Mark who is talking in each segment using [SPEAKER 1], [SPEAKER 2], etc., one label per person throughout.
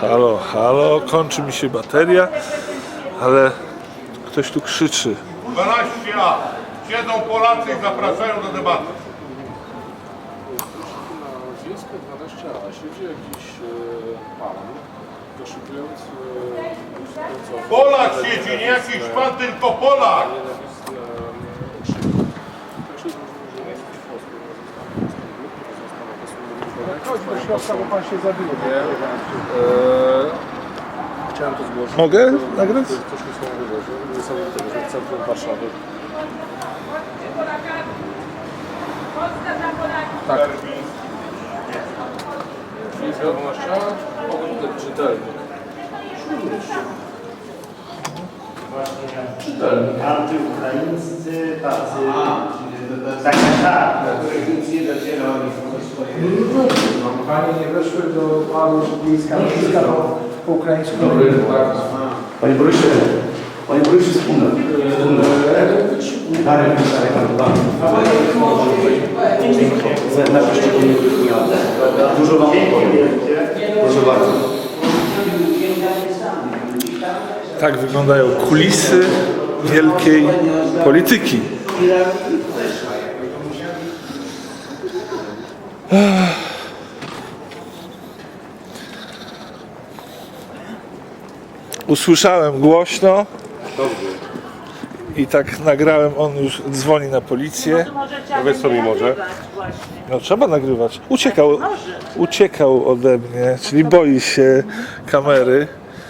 [SPEAKER 1] Halo, halo, kończy mi się bateria, ale ktoś tu krzyczy.
[SPEAKER 2] 12 lat. Siedzą Polacy i zapraszają do debaty.
[SPEAKER 3] Wiejska 12A siedzi jakiś e, pan, wyszukując e,
[SPEAKER 2] Polak siedzi, nie jakiś pan, tylko Polak.
[SPEAKER 3] nienawistne krzyki. Tak się złożyło, że jest w Polsce
[SPEAKER 4] Chodź do środka, bo pan się zabił.
[SPEAKER 3] Chciałem to zgłosić.
[SPEAKER 1] Mogę nagrać?
[SPEAKER 3] Coś niesamowitego, że niesamowitego, że w centrum Warszawy Tak. Wiejska 12A, pogoń tak czytelnik. Czytelnik.
[SPEAKER 5] antyukraińscy tacy. Tak, tak, których nic nie dociera o nich swoje.
[SPEAKER 4] Panie nie weszły do paru bliska, bliska po, po ukraińsku.
[SPEAKER 3] Dobry, tak.
[SPEAKER 5] Panie burmistrzu, panie burmistrzu wspólne. Darek, Darek, Darek. Na. Dużo wam opowiem. Proszę bardzo.
[SPEAKER 1] Tak wyglądają kulisy wielkiej polityki. Usłyszałem głośno i tak nagrałem, on już dzwoni na policję.
[SPEAKER 2] wiesz, co mi może?
[SPEAKER 1] No trzeba nagrywać. Uciekał, uciekał ode mnie, czyli boi się kamery.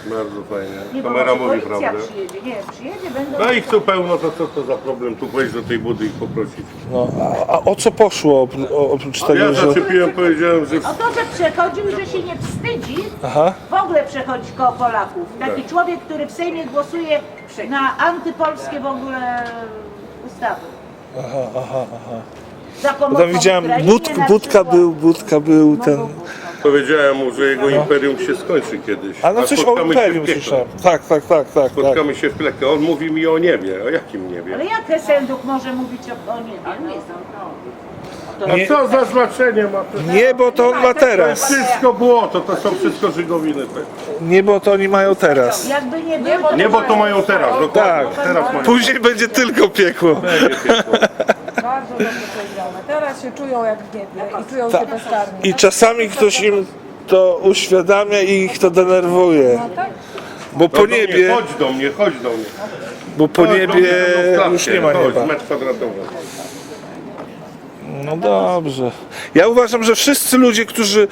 [SPEAKER 2] Bardzo fajnie. Kamera
[SPEAKER 6] może
[SPEAKER 2] mówi
[SPEAKER 6] policja
[SPEAKER 2] prawdę.
[SPEAKER 6] przyjedzie. Nie, przyjedzie, będą...
[SPEAKER 2] No ich tu pełno, to co to za problem tu wejść do tej budy i poprosić.
[SPEAKER 1] No, a, a o co poszło opró- o- oprócz
[SPEAKER 2] Ja
[SPEAKER 1] tego, że...
[SPEAKER 2] zaczepiłem, powiedziałem, że
[SPEAKER 6] O to, że przechodził, że się nie wstydzi
[SPEAKER 1] Aha.
[SPEAKER 6] w ogóle przechodzić koło Polaków. Taki
[SPEAKER 2] Tak.
[SPEAKER 6] człowiek, który w Sejmie głosuje na antypolskie w ogóle ustawy.
[SPEAKER 1] Aha, aha, aha.
[SPEAKER 6] Za
[SPEAKER 1] Bo
[SPEAKER 6] pomocą
[SPEAKER 1] tam widziałem, Budk, Budka
[SPEAKER 6] przykład.
[SPEAKER 1] był, Budka był ten...
[SPEAKER 2] powiedziałem mu, że jego imperium się skończy kiedyś.
[SPEAKER 1] A no coś o
[SPEAKER 2] spotkamy się w
[SPEAKER 1] Imperium
[SPEAKER 2] piekle.
[SPEAKER 1] słyszałem. Tak, tak, tak, tak. tak.
[SPEAKER 2] Spotkamy się w piekle. On mówi mi o niebie. O jakim niebie?
[SPEAKER 6] Ale jak Heselduk może mówić o, o niebie? Nie
[SPEAKER 2] A
[SPEAKER 1] Nie-
[SPEAKER 2] co za znaczenie ma to?
[SPEAKER 1] Nie, bo to on ma teraz.
[SPEAKER 2] Wszystko błoto, to są wszystko żygowiny. te.
[SPEAKER 1] Nie, bo to oni mają teraz.
[SPEAKER 6] Jakby nie było,
[SPEAKER 2] Nie, bo to mają teraz, dokładnie.
[SPEAKER 1] Tak.
[SPEAKER 2] Teraz mają.
[SPEAKER 1] Później będzie tylko piekło.
[SPEAKER 7] Bardzo dobrze powiedziane. Teraz się czują jak w niebie i czują się bezkarni.
[SPEAKER 1] I czasami ktoś im to uświadamia i ich to denerwuje.
[SPEAKER 7] tak?
[SPEAKER 1] Bo po
[SPEAKER 2] No do mnie,
[SPEAKER 1] niebie,
[SPEAKER 2] Chodź do mnie, chodź do mnie.
[SPEAKER 1] bo po
[SPEAKER 2] Chodź do
[SPEAKER 1] niebie
[SPEAKER 2] ze mną w klatkę.
[SPEAKER 1] już nie ma
[SPEAKER 2] Chodź,
[SPEAKER 1] nieba.
[SPEAKER 2] metr kwadratowy.
[SPEAKER 1] No dobrze. Ja uważam, że wszyscy ludzie, którzy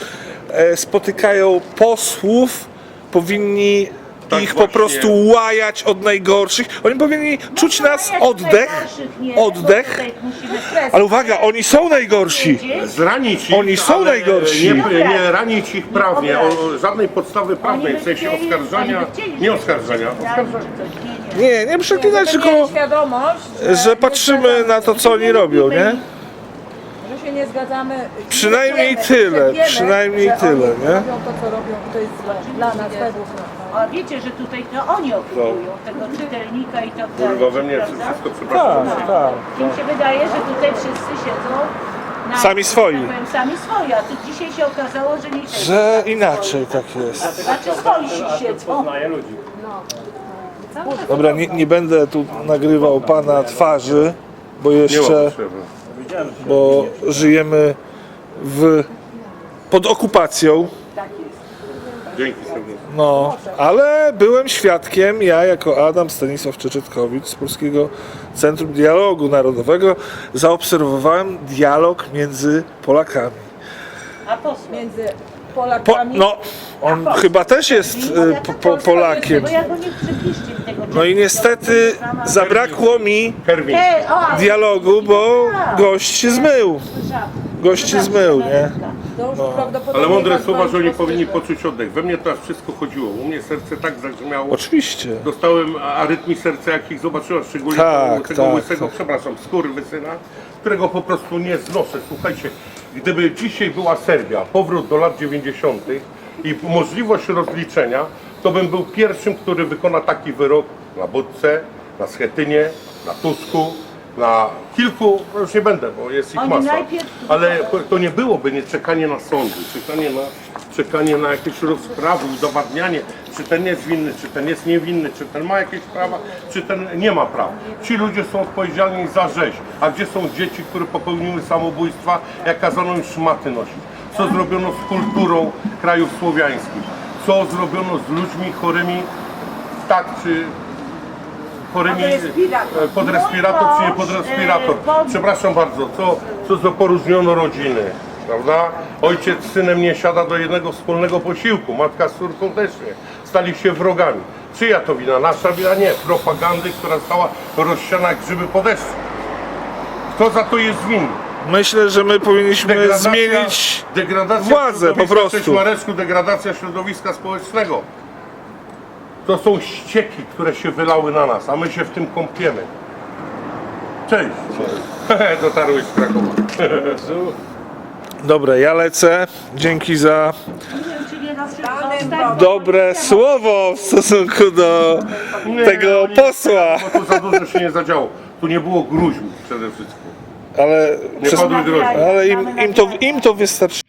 [SPEAKER 1] e, spotykają posłów, powinni
[SPEAKER 2] Tak
[SPEAKER 1] ich po prostu łajać od najgorszych. Oni powinni czuć nas oddech, oddech. Ale uwaga, oni są najgorsi.
[SPEAKER 2] Zranić ich,
[SPEAKER 1] Oni są
[SPEAKER 2] ale
[SPEAKER 1] najgorsi.
[SPEAKER 2] Nie, nie ranić ich prawnie, o żadnej podstawy prawnej, w sensie oskarżania, nie oskarżania.
[SPEAKER 1] Nie, nie przeklinać, tylko
[SPEAKER 7] świadomość,
[SPEAKER 1] że
[SPEAKER 7] nie
[SPEAKER 1] patrzymy
[SPEAKER 7] zgadzamy
[SPEAKER 1] na to, co oni robią, nie?
[SPEAKER 7] się, Że się nie zgadzamy.
[SPEAKER 1] Przynajmniej
[SPEAKER 7] Wiemy,
[SPEAKER 1] tyle,
[SPEAKER 7] że wiemy,
[SPEAKER 1] przynajmniej
[SPEAKER 7] że
[SPEAKER 1] tyle,
[SPEAKER 7] oni
[SPEAKER 1] nie?
[SPEAKER 7] robią to, co robią to jest złe. Dla nas, według nas.
[SPEAKER 6] A wiecie, że tutaj to oni okupują tego czytelnika i tak dalej.
[SPEAKER 2] Kurwa we mnie
[SPEAKER 6] prawda?
[SPEAKER 2] wszystko, przepraszam.
[SPEAKER 1] Tak, tak.
[SPEAKER 6] Im się wydaje, że tutaj wszyscy siedzą na,
[SPEAKER 1] Sami swoi.
[SPEAKER 6] że tak powiem, sami swoi, a tu dzisiaj się okazało, że nie siedzą.
[SPEAKER 1] Że inaczej tak jest.
[SPEAKER 6] Znaczy swoi siedzą.
[SPEAKER 1] Dobra, nie, nie będę tu nagrywał pana twarzy, bo
[SPEAKER 2] Nie ma
[SPEAKER 1] jeszcze,
[SPEAKER 2] potrzeby.
[SPEAKER 1] bo żyjemy w, pod okupacją.
[SPEAKER 2] Dzięki serdecznie.
[SPEAKER 1] No, ale byłem świadkiem, ja jako Adam Stanisław Czeczetkowicz z Polskiego Centrum Dialogu Narodowego zaobserwowałem dialog między Polakami.
[SPEAKER 6] A posłów.
[SPEAKER 7] Między
[SPEAKER 1] Po,
[SPEAKER 7] Polakami.
[SPEAKER 1] no, on chyba też jest y, po, po, Polakiem.
[SPEAKER 6] Bo ja go nie przybliżcie tego
[SPEAKER 1] No i niestety zabrakło mi.
[SPEAKER 6] Ej, o,
[SPEAKER 1] dialogu, bo gość się zmył. Gość się zmył, nie?
[SPEAKER 7] Już prawdopodobnie
[SPEAKER 2] Ale mądre słowa, że oni powinni poczuć oddech. We mnie to aż wszystko chodziło. U mnie serce tak zagrzmiało.
[SPEAKER 1] Oczywiście.
[SPEAKER 2] Dostałem arytmii serca, jak ich zobaczyłem, szczególnie
[SPEAKER 1] Tak,
[SPEAKER 2] tego, tego
[SPEAKER 1] tak,
[SPEAKER 2] łysego,
[SPEAKER 1] tak.
[SPEAKER 2] przepraszam, skurwysyna, którego po prostu nie znoszę. Słuchajcie, gdyby dzisiaj była Serbia, powrót do lat 90. i możliwość rozliczenia, to bym był pierwszym, który wykona taki wyrok na Budce, na Schetynie, na Tusku, na kilku, no już nie będę, bo jest ich
[SPEAKER 6] Oni
[SPEAKER 2] masa,
[SPEAKER 6] najpierw-
[SPEAKER 2] ale to nie byłoby nie czekanie na sądy, czekanie na, czekanie na jakieś rozprawy, udowadnianie, czy ten jest winny, czy ten jest niewinny, czy ten ma jakieś prawa, czy ten nie ma praw. Ci ludzie są odpowiedzialni za rzeź, a gdzie są dzieci, które popełniły samobójstwa, jak kazano im szmaty nosić? Co zrobiono z kulturą krajów słowiańskich? Co zrobiono z ludźmi chorymi tak czy chorymi
[SPEAKER 6] Pod respirator.
[SPEAKER 2] e, pod respirator czy nie pod respirator. Przepraszam bardzo, co, co za poróżniono rodziny, prawda? Ojciec z synem nie siada do jednego wspólnego posiłku, matka z córką też nie. Stali się wrogami. Czyja to wina? Nasza wina? Nie. Propagandy, która została rozsiana jak grzyby po deszczu. Kto za to jest winny?
[SPEAKER 8] Myślę, że my powinniśmy
[SPEAKER 2] Degradacja-
[SPEAKER 8] zmienić
[SPEAKER 2] degradacja
[SPEAKER 8] władzę po
[SPEAKER 2] środowiska.
[SPEAKER 8] prostu.
[SPEAKER 2] Mareczku, degradacja środowiska społecznego. To są ścieki, które się wylały na nas, a my się w tym kąpiemy. Cześć. Dotarłeś z Krakowa.
[SPEAKER 8] Dobra, ja lecę. Dzięki za dobre słowo w stosunku do tego
[SPEAKER 2] nie,
[SPEAKER 8] posła.
[SPEAKER 2] Bo tu za dużo się nie zadziało. Tu nie było gruźb przede wszystkim.
[SPEAKER 8] Ale,
[SPEAKER 2] Nie
[SPEAKER 8] przez,
[SPEAKER 2] padły groźby.
[SPEAKER 8] ale im, im, to, im to wystarczy.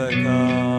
[SPEAKER 9] Anglicans.